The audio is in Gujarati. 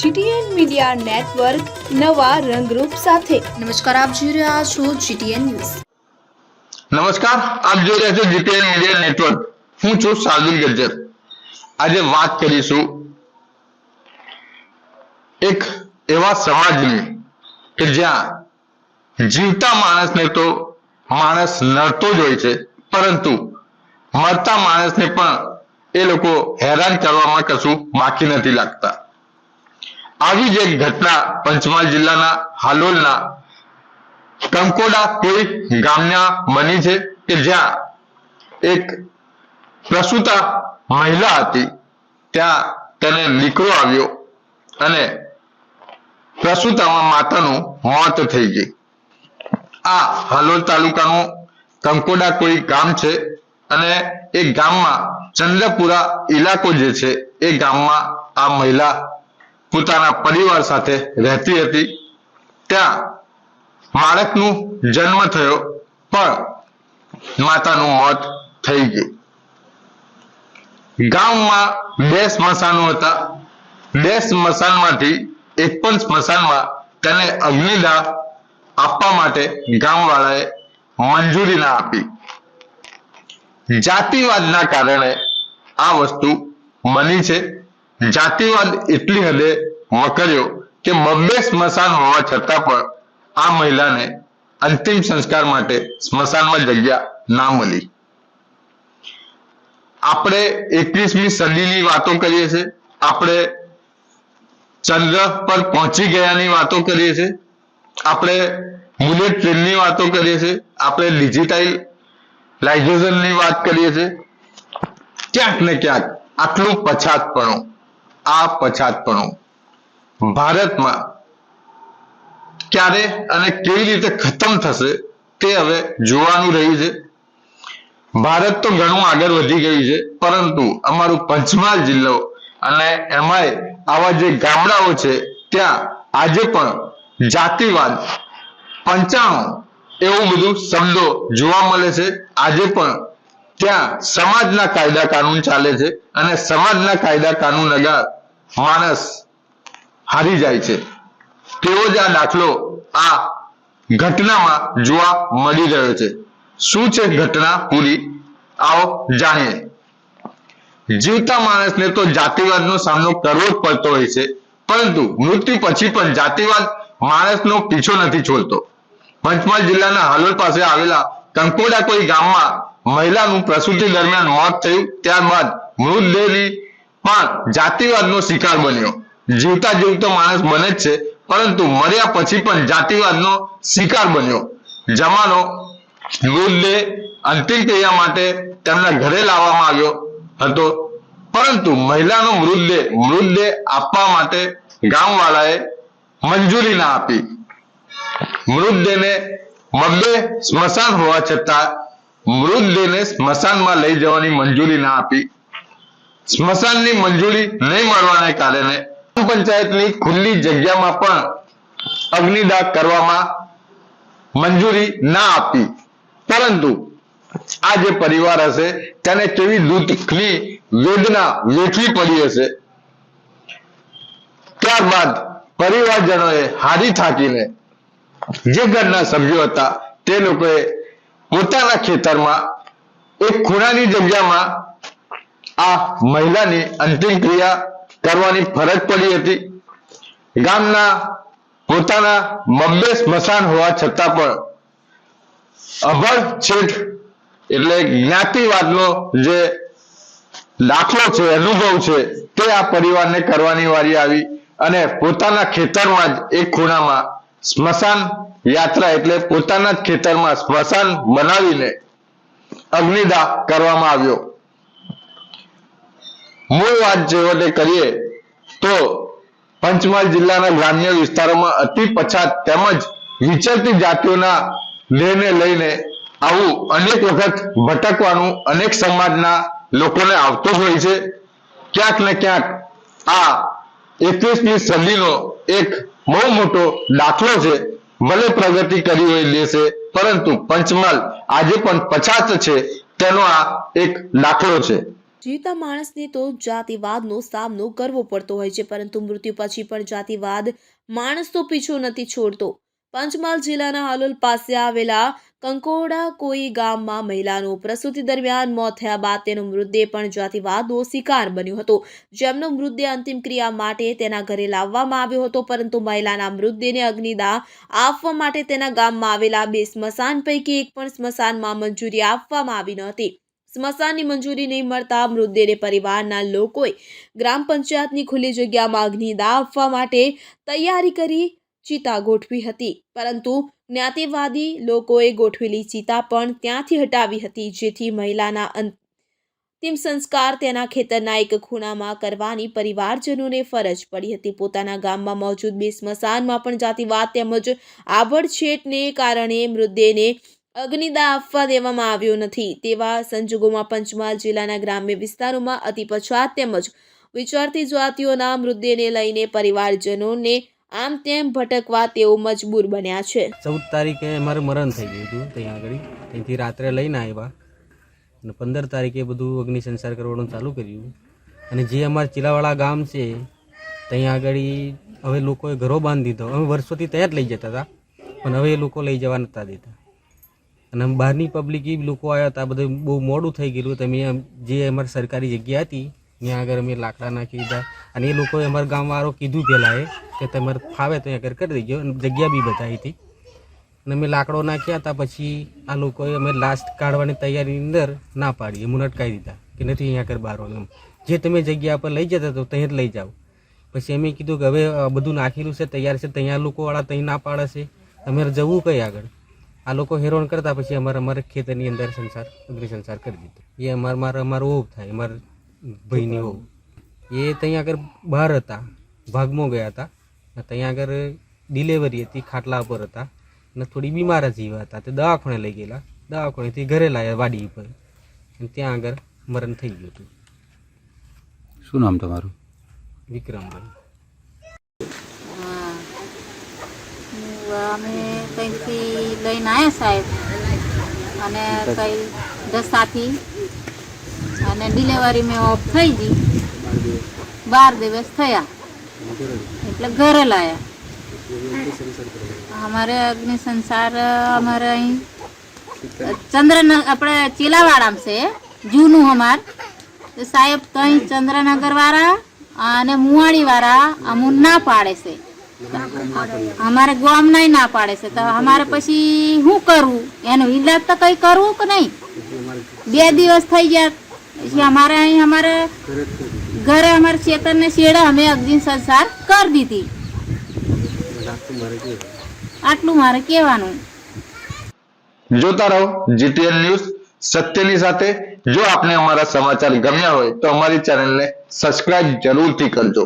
જીટીએન મીડિયા નેટવર્ક નવા રંગરૂપ સાથે. નમસ્કાર આપ જોઈ રહ્યા છો જીટીએન ન્યૂઝ. નમસ્કાર આપ જોઈ રહ્યા છો જીટીએન મીડિયા નેટવર્ક. હું છું શાર્દુલ ગજ્જર. આજે વાત કરીશું એક એવા સમાજની કે જ્યાં જીવતા માણસને તો માણસ નડતો જ હોય છે પરંતુ મરતા માણસને પણ એ લોકો હેરાન કરવામાં કશું બાકી નથી લાગતા. આવી જ એક ઘટના પંચમહાલ જિલ્લાના હાલોલના કંકોડા કોઈ ગામના બની છે કે જ્યાં એક પ્રસૂતા મહિલા હતી. ત્યાં તેને દીકરો આવ્યો અને પ્રસૂતામાં માતાનું મોત થઈ ગઈ. આ હાલોલ તાલુકાનું કંકોડા કોઈ ગામ છે અને એ ગામમાં ચંદ્રપુરા ઇલાકો જે છે એ ગામમાં આ મહિલા પોતાના પરિવાર સાથે રહેતી હતી. ત્યાં બાળકનું જન્મ થયો, પણ માતાનું મોત થઈ ગયું. ગામમાં બે સ્મશાનો હતા. બે સ્મશાનમાંથી એક પણ સ્મશાનમાં તેને અગ્નિદાહ આપવા માટે ગામવાળાએ મંજૂરી ના આપી. જાતિવાદના કારણે આ વસ્તુ બની છે. જાતિવાદ એટલી હદે વકર્યો કે બબ્બે સ્મશાન હોવા છતાં પણ આ મહિલાને અંતિમ સંસ્કાર માટે સ્મશાનમાં જગ્યા ના મળી. આપણે એકવીસમી સદીની વાતો કરીએ છીએ. આપણે ચંદ્ર પર પહોંચી ગયાની વાતો કરીએ છીએ. આપણે બુલેટ ટ્રેનની વાતો કરીએ છીએ. આપણે ડિજિટાઇલ લાઇઝેશનની વાત કરીએ છીએ. ક્યાંક ને ક્યાંક આટલું પછાતપણું આ પછાતપણું. ભારતમાં ક્યારે અને કેવી રીતે ખતમ થશે તે હવે જોવાનું રહ્યું છે. ભારત તો ઘણું આગળ વધી ગયું છે પરંતુ અમારું પંચમહાલ જિલ્લો અને એમાંય આવા જે ગામડાઓ છે ત્યાં આજે પણ જાતિવાદ પંચાણું એવું બધું શબ્દો જોવા મળે છે. આજે પણ ત્યાં સમાજના કાયદા કાનૂન ચાલે છે અને સમાજના કાયદા કાનૂન અગર માણસ હારી જાય છે. તેવો જ આ દાખલો આ ઘટનામાં જોવા મળી રહ્યો છે. શું છે ઘટના? પૂરી આવો જાણીએ. જીવતા માણસને તો જાતિવાદનો સામનો કરવો જ પડતો હોય છે. પરંતુ મૃત્યુ પછી પણ જાતિવાદ માણસનો પીછો નથી છોડતો. પંચમહાલ જિલ્લાના હાલોલ પાસે આવેલા કંકોડા કોઈ ગામમાં મહિલાનું પ્રસૂતિ દરમિયાન મોત થયું. ત્યારબાદ મૃતદેહની પણ જાતિવાદનો શિકાર બન્યો. જીવતા જીવતો માણસ બને જ છે, પરંતુ મર્યા પછી પણ જાતિવાદનો શિકાર બન્યો. જમાનો મૃતદેહ અંતિમ ક્રિયા માટે તેમના ઘરે લાવવામાં આવ્યો હતો. પરંતુ મહિલાનો મૃતદેહ મૃતદેહ આપવા માટે ગામવાળાએ મંજૂરી ના આપી. મૃતદેહને મબ્બે સ્મશાન હોવા છતાં મૃતદેહને સ્મશાનમાં લઈ જવાની મંજૂરી ના આપી. સ્મશાનની મંજૂરી નહીં મળવાને કારણે ગ્રામ પંચાયતની ખુલ્લી જગ્યામાં પણ અગ્નિદાહ કરવામાં મંજૂરી ના આપી. પરંતુ આ જે પરિવાર હશે, તેને કેવી દુઃખની વેદના વેઠવી પડી હશે? ત્યારબાદ પરિવારજનોએ હારી થાકીને જે ઘરના સભ્યો હતા, તે લોકોએ પોતાના ખેતરમાં એક ખૂણાની જગ્યામાં આ મહિલાની અંતિમ ક્રિયા કરવાની ફરજ પડી હતી. ગામના પોતાના મબ્બે સ્મશાન હોવા છતાં પણ અભળ છેઠ એટલે જ્ઞાતિવાદનો જે દાખલો છે, અનુભવ છે, તે આ પરિવારને કરવાની વારી આવી અને પોતાના ખેતરમાં જ એક ખૂણામાં સ્મશાન યાત્રા એટલે પોતાના જ ખેતરમાં સ્મશાન બનાવીને અગ્નિદાહ કરવામાં આવ્યો. મૂળ વાત છેવટે કરીએ તો પંચમહાલ જિલ્લાના ગ્રામ્ય વિસ્તારોમાં અતિ પછાત તેમજ વિચરતી જાતિઓના લેને લઈને આવું અનેક વખત ભટકવાનું અનેક સમાજના લોકોને આવતું જ હોય છે. ક્યાંક ને ક્યાંક આ એકવીસમી સદીનો એક બહુ મોટો દાખલો છે. ભલે પ્રગતિ કરી હોય દેશે, પરંતુ પંચમહાલ આજે પણ પછાત છે તેનો આ એક દાખલો છે. જીવતા માણસને તો જાતિવાદનો સામનો કરવો પડતો હોય છે, પરંતુ મૃત્યુ પછી પણ જાતિવાદ માણસ તો પીછો નથી છોડતો. પંચમહાલ જિલ્લાના હાલોલ પાસે આવેલા કંકોડા કોઈ ગામમાં મહિલાનું પ્રસૂતિ દરમિયાન મોત થયા બાદ તેનો મૃતદેહ પણ જાતિવાદનો શિકાર બન્યો હતો. જેમનો મૃતદેહ અંતિમ ક્રિયા માટે તેના ઘરે લાવવામાં આવ્યો હતો, પરંતુ મહિલાના મૃતદેહને અગ્નિદાહ આપવા માટે તેના ગામમાં આવેલા બે સ્મશાન પૈકી એક પણ સ્મશાનમાં મંજૂરી આપવામાં આવી ન હતી. સ્મશાનની મંજૂરી નહીં મળતા મૃતદેહને પરિવારના લોકોએ ગ્રામ પંચાયતની ખુલ્લી જગ્યામાં અગ્નિદાહ આપવા માટે તૈયારી કરી ચિતા ગોઠવી હતી. પરંતુ જ્ઞાતિવાદી લોકોએ ગોઠવેલી ચિતા પણ ત્યાંથી હટાવી હતી, જેથી મહિલાના અંતિમ સંસ્કાર તેના ખેતરના એક ખૂણામાં કરવાની પરિવારજનોને ફરજ પડી હતી. પોતાના ગામમાં મોજૂદ બે સ્મશાનમાં પણ જાતિવાદ તેમજ આભડછેટને કારણે મૃતદેહને અગ્નિદાહ આપવા દેવામાં આવ્યો નથી. તેવા સંજોગોમાં પંચમહાલ જિલ્લાના ગ્રામ્ય વિસ્તારોમાં અતિ પછાત તેમજ વિચારતી જાતિઓના મૃતદેહને લઈને પરિવારજનોને આમ તેમ ભટકવા તેઓ મજબૂર બન્યા છે. ચૌદ તારીખે અમારે મરણ થઈ ગયું હતું ત્યાં આગળ. ત્યાંથી રાત્રે લઈને આવ્યા અને પંદર તારીખે બધું અગ્નિ સંસાર કરવાનું ચાલુ કર્યું. અને જે અમારા ચીલાવાળા ગામ છે, ત્યાં આગળ હવે લોકોએ ઘરો બાંધી દીધો. અમે વર્ષોથી ત્યાં જ લઈ જતા હતા, પણ હવે એ લોકો લઈ જવા નતા દેતા. અને બહારની પબ્લિક એ લોકો આવ્યા હતા બધું બહુ મોડું થઈ ગયેલું તમે જે અમારી સરકારી જગ્યા હતી, ત્યાં આગળ અમે લાકડા નાખી દીધા. અને એ લોકોએ અમારા ગામવાળો કીધું પહેલાં એ કે તમારે ફાવે તો આગળ કરી દેજો. અને જગ્યા બી બતાવી હતી. અને અમે લાકડો નાખ્યા હતા પછી આ લોકોએ અમે લાસ્ટ કાઢવાની તૈયારીની અંદર ના પાડી એમ અટકાવી દીધા કે નથી અહીંયા આગળ બહાર એમ. જે તમે જગ્યા પર લઈ જતા તો ત્યાં જ લઈ જાઓ. પછી અમે કીધું કે હવે બધું નાખેલું છે, તૈયાર છે, ત્યાં લોકોવાળા ત્યાં ના પાડે છે. તમારે જવું કઈ આગળ? આ લોકો હેરાન કરતા પછી અમારે અમારે ખેતરની અંદર સંસાર અગ્નિ સંસાર કરી દીધો. એ અમારે મારે અમારો ઓવ થાય અમારા ભાઈની ઓવ એ ત્યાં આગળ બહાર હતા ભાગમાં ગયા હતા. ત્યાં આગળ ડિલેવરી હતી ખાટલા ઉપર હતા. અને થોડી બીમાર જેવા હતા. તે દવાખાને લઈ ગયેલા. દવાખાનેથી ઘરે લાવ્યા વાડી ઉપર. અને ત્યાં આગળ મરણ થઈ ગયું હતું. શું નામ તમારું? વિક્રમભાઈ હા. અમે કંઈથી લઈને આવ્યા સાહેબ. અને કંઈ દસાથી અને ડિલિવરી મેં ઓફ થઈ ગઈ. બાર દિવસ થયા. એટલે ઘરે લાયા. અમારે અગ્નિ સંસાર અમારે અહીં ચંદ્રન, આપણે ચીલાવાડામાં છે. જૂનું અમાર. તો સાહેબ તઈ ચંદ્રનગર વાળા અને મુવાડી વાળા અમુક ના પાડે છે. અમારે ગોમ નહીં ના પાડે છે. તો અમારે પછી શું કરવું એનું ઈલાજ તો કઈ કરવું કે નહીં? બે દિવસ થઈ ગયા. પછી અમારે અહીં અમારે ઘરે અમારે ચેતનને શેડે અમે અગ્નિ સંસાર કરી દીધી. આટલું મારે કહેવાનું. જોતા રહો જીટીએન ન્યૂઝ સત્યની સાથે જો આપને અમારા સમાચાર ગમ્યા હોય તો અમારી ચેનલને સબસ્ક્રાઇબ જરૂરથી કરજો.